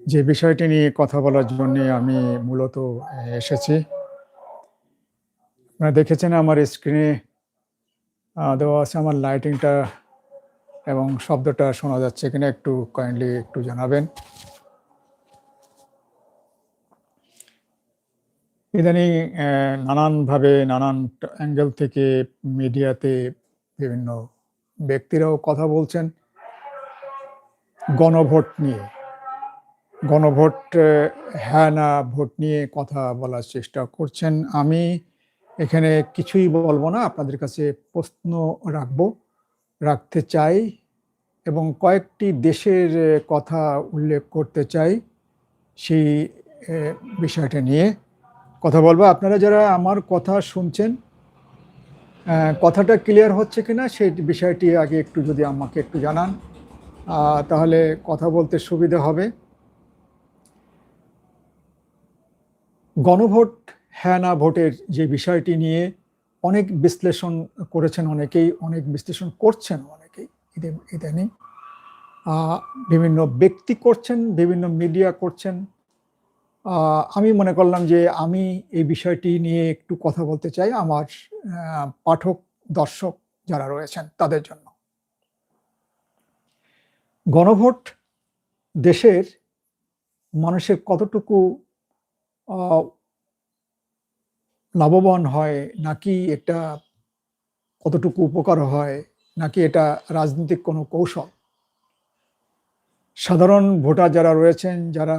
যে বিষয়টি নিয়ে কথা বলার জন্য আমি মূলত এসেছি। আপনারা দেখেছেন আমার স্ক্রিনে দেওয়া আছে আমার লাইটিংটা এবং শব্দটা শোনা যাচ্ছে কিনা একটু কাইন্ডলি একটু জানাবেন। ইদানিং নানানভাবে, নানান অ্যাঙ্গেল থেকে মিডিয়াতে বিভিন্ন ব্যক্তিরাও কথা বলছেন। গণভোট নিয়ে। গণভোট হ্যাঁ না ভোট নিয়ে কথা বলার চেষ্টা করছেন। আমি এখানে কিছুই বলব না, আপনাদের কাছে প্রশ্ন রাখব, রাখতে চাই এবং কয়েকটি দেশের কথা উল্লেখ করতে চাই সেই বিষয়টা নিয়ে। কথা বলব, আপনারা যারা আমার কথা শুনছেন কথাটা ক্লিয়ার হচ্ছে কিনা সেই বিষয়টি আগে একটু যদি আমাকে একটু জানান তাহলে কথা বলতে সুবিধা হবে। গণভোট হ্যাঁ না ভোটের যে বিষয়টি নিয়ে অনেক বিশ্লেষণ করেছেন অনেকেই, অনেক বিশ্লেষণ করছেন অনেকেই ইদানিং। বিভিন্ন ব্যক্তি করছেন, বিভিন্ন মিডিয়া করছেন। আমি মনে করলাম যে আমি এই বিষয়টি নিয়ে একটু কথা বলতে চাই আমার পাঠক, দর্শক যারা রয়েছেন তাদের জন্য। গণভোট দেশের মানুষের কতটুকু লাভবান হয়, নাকি এটা কতটুকু উপকার হয়, নাকি এটা রাজনৈতিক কোনো কৌশল? সাধারণ ভোটার যারা রয়েছেন, যারা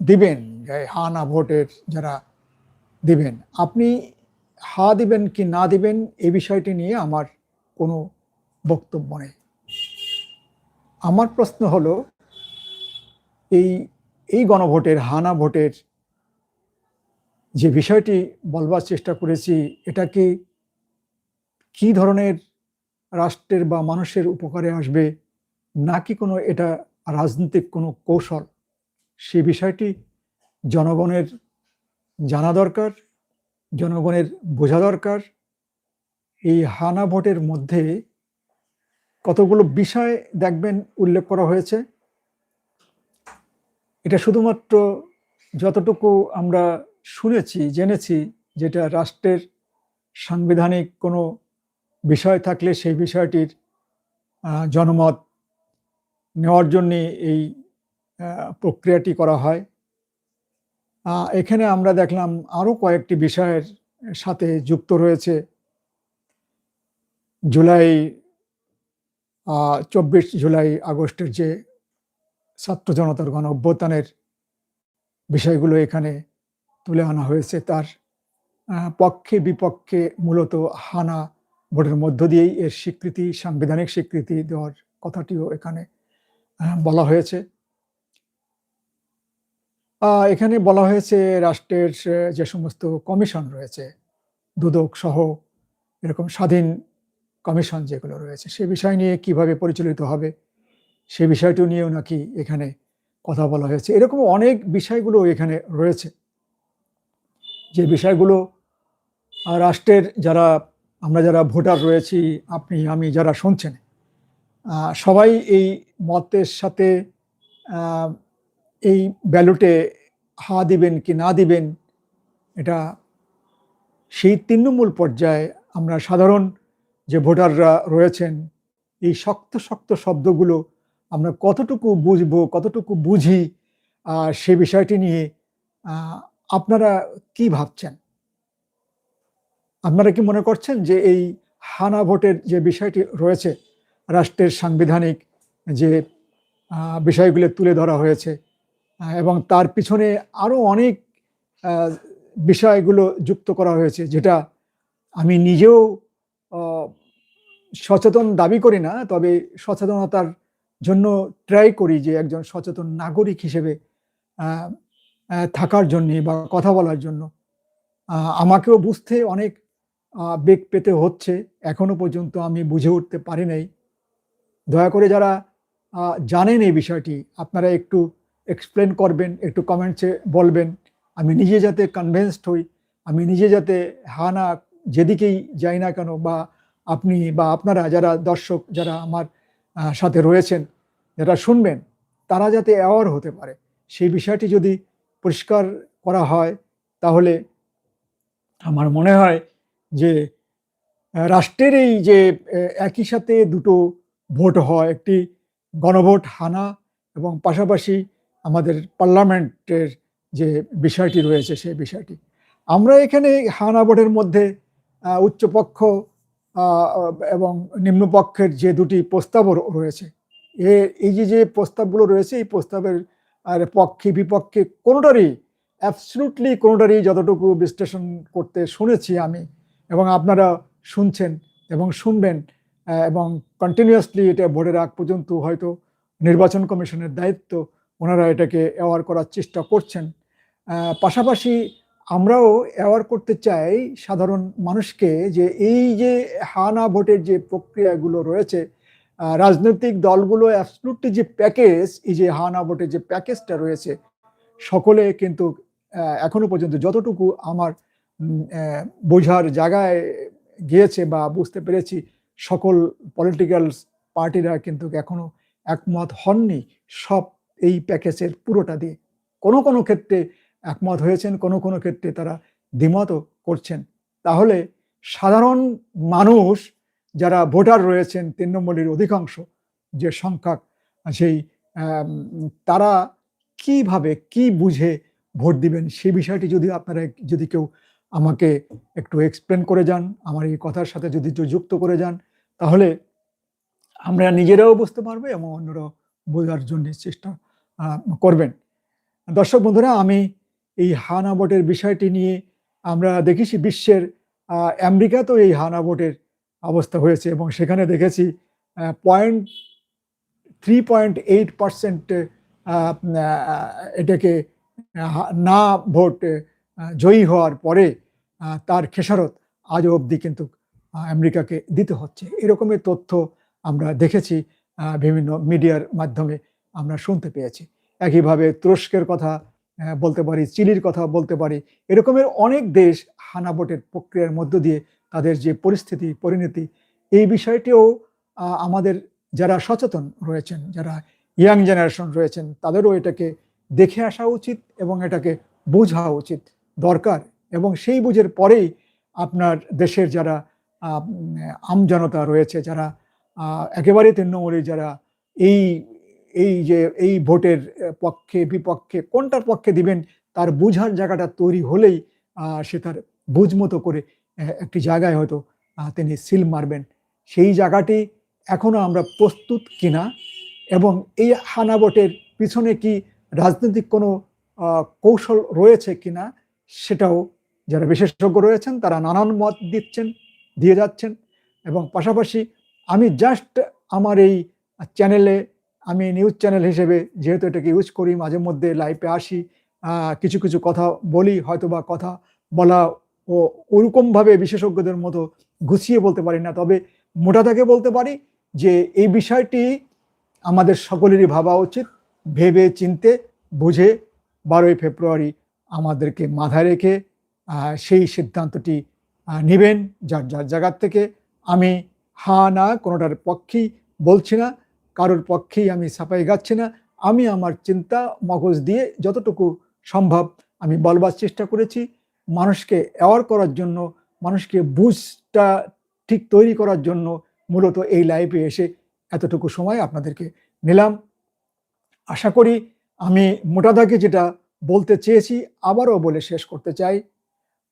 দিবেন হা না ভোটের যারা দিবেন, আপনি হা দিবেন কি না দিবেন, এ বিষয়টি নিয়ে আমার কোনো বক্তব্য নেই। আমার প্রশ্ন হলো, এই এই গণভোটের, হানা ভোটের যে বিষয়টি বলবার চেষ্টা করেছি, এটা কি কি ধরনের রাষ্ট্রের বা মানুষের উপকারে আসবে, নাকি কোনো এটা রাজনৈতিক কোনো কৌশল? সে বিষয়টি জনগণের জানা দরকার, জনগণের বোঝা দরকার। এই হানা ভোটের মধ্যে কতগুলো বিষয় দেখবেন উল্লেখ করা হয়েছে। এটা শুধুমাত্র যতটুকু আমরা শুনেছি, জেনেছি যেটা রাষ্ট্রের সাংবিধানিক কোনো বিষয় থাকলে সেই বিষয়টির জনমত নেওয়ার জন্যে এই প্রক্রিয়াটি করা হয়। এখানে আমরা দেখলাম আরও কয়েকটি বিষয়ের সাথে যুক্ত রয়েছে। জুলাই চব্বিশ জুলাই আগস্টের যে ছাত্র জনতার গণ অভ্যুত্থানের বিষয়গুলো এখানে তুলে আনা হয়েছে তার পক্ষে বিপক্ষে মূলত হানা ভোটের মধ্য দিয়েই এর স্বীকৃতি, সাংবিধানিক স্বীকৃতি দেওয়ার কথাটিও এখানে বলা হয়েছে। এখানে বলা হয়েছে রাষ্ট্রের যে সমস্ত কমিশন রয়েছে, দুদক সহ এরকম স্বাধীন কমিশন যেগুলো রয়েছে, সে বিষয় নিয়ে কীভাবে পরিচালিত হবে, সে বিষয়টি নিয়েও নাকি এখানে কথা বলা হয়েছে। এরকম অনেক বিষয়গুলো এখানে রয়েছে। যে বিষয়গুলো রাষ্ট্রের যারা, আমরা যারা ভোটার রয়েছি, আপনি, আমি যারা শুনছেন সবাই এই মতের সাথে এই ব্যালটে হা দিবেন কি না দিবেন, এটা সেই তৃণমূল পর্যায়ে আমরা সাধারণ যে ভোটাররা রয়েছেন, এই শক্ত শক্ত শব্দগুলো আমরা কতটুকু বুঝব, কতটুকু বুঝি সে বিষয়টি নিয়ে আপনারা কি ভাবছেন? আপনারা কি মনে করছেন যে এই হানা ভোটের যে বিষয়টি রয়েছে, রাষ্ট্রের সাংবিধানিক যে বিষয়গুলো তুলে ধরা হয়েছে এবং তার পিছনে আরও অনেক বিষয়গুলো যুক্ত করা হয়েছে, যেটা আমি নিজেও সচেতন দাবি করি না, তবে সচেতনতার জন্য ট্রাই করি যে একজন সচেতন নাগরিক হিসেবে থাকার জন্যে বা কথা বলার জন্য। আমাকেও বুঝতে অনেক বেগ পেতে হচ্ছে। এখনও পর্যন্ত আমি বুঝে উঠতে পারি নাই। দয়া করে যারা জানেন এই বিষয়টি, আপনারা একটু এক্সপ্লেন করবেন, একটু কমেন্টসে বলবেন। আমি নিজে যাতে কনভেন্সড হই, আমি নিজে যাতে হা না যেদিকেই যাই না কেন বা আপনি বা আপনারা যারা দর্শক, যারা আমার সাথে রয়েছেন, যারা শুনবেন, তারা যাতে অ্যাওয়ার হতে পারে। সেই বিষয়টি যদি পরিষ্কার করা হয়, তাহলে আমার মনে হয় যে রাষ্ট্রের এই যে একই সাথে দুটো ভোট হয়, একটি গণভোট হানা এবং পাশাপাশি আমাদের পার্লামেন্টের যে বিষয়টি রয়েছে, সেই বিষয়টি। আমরা এখানে হানা ভোটের মধ্যে উচ্চপক্ষ এবং নিম্নপক্ষের যে দুটি প্রস্তাব রয়েছে, এ, এই যে যে প্রস্তাবগুলো রয়েছে, এই প্রস্তাবের আর পক্ষে বিপক্ষে কোনোটারই অ্যাবসলুটলি কোনোটারই যতটুকু বিশ্লেষণ করতে শুনেছি আমি এবং আপনারা শুনছেন এবং শুনবেন এবং কন্টিনিউয়াসলি এটা ভোটের আগ পর্যন্ত হয়তো নির্বাচন কমিশনের দায়িত্ব, ওনারা এটাকে অ্যাওয়ার করার চেষ্টা করছেন। পাশাপাশি আমরাও অ্যাওয়ার করতে চাই সাধারণ মানুষকে যে এই যে হানা ভোটের যে প্রক্রিয়াগুলো রয়েছে রাজনৈতিক দলগুলো অ্যাবসলুটলি যে প্যাকেজ এই যে হানা ভোটের যে প্যাকেজটা রয়েছে, সকলে কিন্তু এখনও পর্যন্ত যতটুকু আমার বোঝার জায়গায় গিয়েছে বা বুঝতে পেরেছি, সকল পলিটিক্যাল পার্টিরা কিন্তু এখনও একমত হননি। সব এই প্যাকেজের পুরোটা দিয়ে কোনো কোনো ক্ষেত্রে একমত হয়েছেন, কোনো কোনো ক্ষেত্রে তারা দ্বিমতও করছেন। তাহলে সাধারণ মানুষ যারা ভোটার রয়েছেন নম্বরের অধিকাংশ যে সংখ্যা সেই তারা কীভাবে কি বুঝে ভোট দিবেন সেই বিষয়টি যদি আপনারা যদি কেউ আমাকে একটু এক্সপ্লেন করে যান, আমার এই কথার সাথে যদি যুক্ত করে যান, তাহলে আমরা নিজেরাও বুঝতে পারব এবং অন্যরাও বোঝার জন্য চেষ্টা করবেন। দর্শক বন্ধুরা, আমি এই হানা ভোটের বিষয়টি নিয়ে আমরা দেখেছি বিশ্বের আমেরিকাতেও এই হানা ভোটের অবস্থা হয়েছে এবং সেখানে দেখেছি point three point eight percent এটাকে না ভোট জয়ী হওয়ার পরে তার খেসারত আজও অবধি কিন্তু আমেরিকাকে দিতে হচ্ছে। এরকমের তথ্য আমরা দেখেছি বিভিন্ন মিডিয়ার মাধ্যমে আমরা শুনতে পেয়েছি। একইভাবে তুরস্কের কথা বলতে পারি, চিলির কথা বলতে পারি। এরকমের অনেক দেশ হানা ভোটের প্রক্রিয়ার মধ্য দিয়ে তাদের যে পরিস্থিতি, পরিণতি, এই বিষয়টিও আমাদের যারা সচেতন রয়েছেন, যারা ইয়াং জেনারেশন রয়েছেন, তাদেরও এটাকে দেখে আসা উচিত এবং এটাকে বোঝা উচিত দরকার। এবং সেই বুঝের পরেই আপনার দেশের যারা আমজনতা রয়েছে, যারা একেবারে তৃণমূলের যারা, এই এই যে, এই ভোটের পক্ষে, বিপক্ষে, কোনটার পক্ষে দিবেন, তার বুঝার জায়গাটা তৈরি হলেই সে তার বুঝ মতো করে একটি জায়গায় হয়তো তিনি সিল মারবেন। সেই জায়গাটি এখনও আমরা প্রস্তুত কিনা এবং এই হানা ভোটের পিছনে কি রাজনৈতিক কোনো কৌশল রয়েছে কিনা সেটাও যারা বিশেষজ্ঞ রয়েছেন তারা নানান মত দিচ্ছেন, দিয়ে যাচ্ছেন। এবং পাশাপাশি আমি জাস্ট আমার এই চ্যানেলে, আমি নিউজ চ্যানেল হিসেবে যেহেতু এটাকে ইউজ করি মাঝে মধ্যে লাইভে আসি কিছু কিছু কথা বলি হয়তো বা কথা বলা ও ওরকমভাবে বিশেষজ্ঞদের মতো গুছিয়ে বলতে পারি না। তবে মোটা থেকে বলতে পারি যে এই বিষয়টি আমাদের সকলেরই ভাবা উচিত। ভেবে, চিনতে, বুঝে বারোই ফেব্রুয়ারি আমাদেরকে মাথায় রেখে সেই সিদ্ধান্তটি নেবেন যার যার জায়গার থেকে। আমি হা, না কোনোটার পক্ষেই বলছি না। কারোর পক্ষেই আমি সাপাই গাচ্ছি না। আমি আমার চিন্তা মগজ দিয়ে যতটুকু সম্ভব আমি বলবার চেষ্টা করেছি। মানুষকে অ্যাওয়ার করার জন্য, মানুষকে বুঝটা ঠিক তৈরি করার জন্য মূলত এই লাইভে এসে এতটুকু সময় আপনাদেরকে নিলাম। আশা করি আমি মোটা দাগে যেটা বলতে চেয়েছি, আবারও বলে শেষ করতে চাই,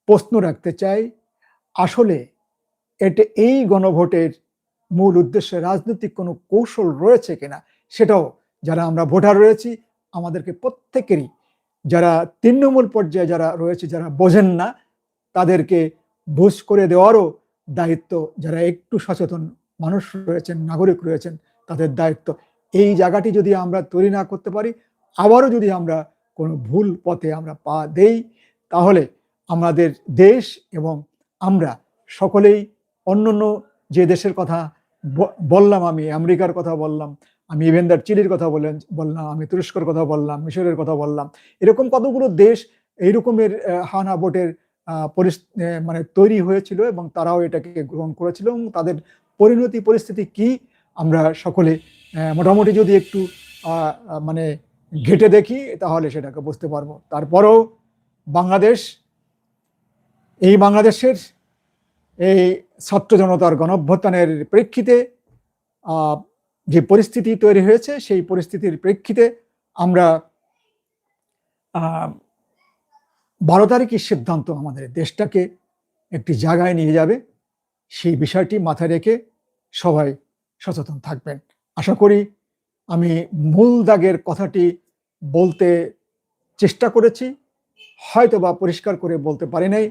প্রশ্ন রাখতে চাই, আসলে এটা এই গণভোটের মূল উদ্দেশ্যে রাজনৈতিক কোনো কৌশল রয়েছে কিনা, সেটাও যারা আমরা ভোটার রয়েছি, আমাদেরকে প্রত্যেকেরই যারা তৃণমূল পর্যায়ে যারা রয়েছে, যারা বোঝেন না, তাদেরকে বুঝ করে দেওয়ারও দায়িত্ব, যারা একটু সচেতন মানুষ রয়েছেন, নাগরিক রয়েছেন, তাদের দায়িত্ব। এই জায়গাটি যদি আমরা তৈরি না করতে পারি, আবারও যদি আমরা কোনো ভুল পথে আমরা পা দেই, তাহলে আমাদের দেশ এবং আমরা সকলেই অন্যান্য যে দেশের কথা বললাম আমি, আমেরিকার কথা বললাম আমি ইভেন দ্যাট চিলির কথা বলেন বললাম আমি তুরস্কর কথা বললাম মিশরের কথা বললাম। এরকম কতগুলো দেশ এইরকমের আহ, হানা পরিস- মানে তৈরি হয়েছিল এবং তারাও এটাকে গ্রহণ করেছিল এবং তাদের পরিণতি পরিস্থিতি কি আমরা সকলে মোটামুটি যদি একটু মানে ঘেটে দেখি তাহলে সেটাকে বুঝতে পারব। তারপরেও বাংলাদেশ এই বাংলাদেশের এই ছাত্র জনতার গণঅভ্যুত্থানের প্রেক্ষিতে যে পরিস্থিতি তৈরি হয়েছে, সেই পরিস্থিতির প্রেক্ষিতে আমরা বারো তারিখের সিদ্ধান্ত আমাদের দেশটাকে একটি জায়গায় নিয়ে যাবে। সেই বিষয়টি মাথায় রেখে সবাই সচেতন থাকবেন। আশা করি আমি মূল দাগের কথাটি বলতে চেষ্টা করেছি হয়তো বা পরিষ্কার করে বলতে পারি নাই,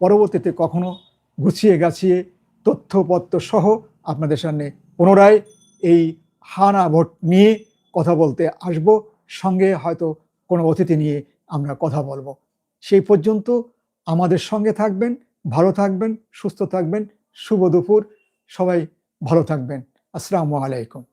পরবর্তীতে কখনো গুছিয়ে গাছিয়ে তথ্যপত্র সহ আপনাদের সামনে পুনরায় এই হানা ভোট নিয়ে কথা বলতে আসব। সঙ্গে হয়তো কোনো অতিথি নিয়ে আমরা কথা বলব। সেই পর্যন্ত আমাদের সঙ্গে থাকবেন, ভালো থাকবেন, সুস্থ থাকবেন, শুভ দুপুর, সবাই ভালো থাকবেন। আসসালামু আলাইকুম।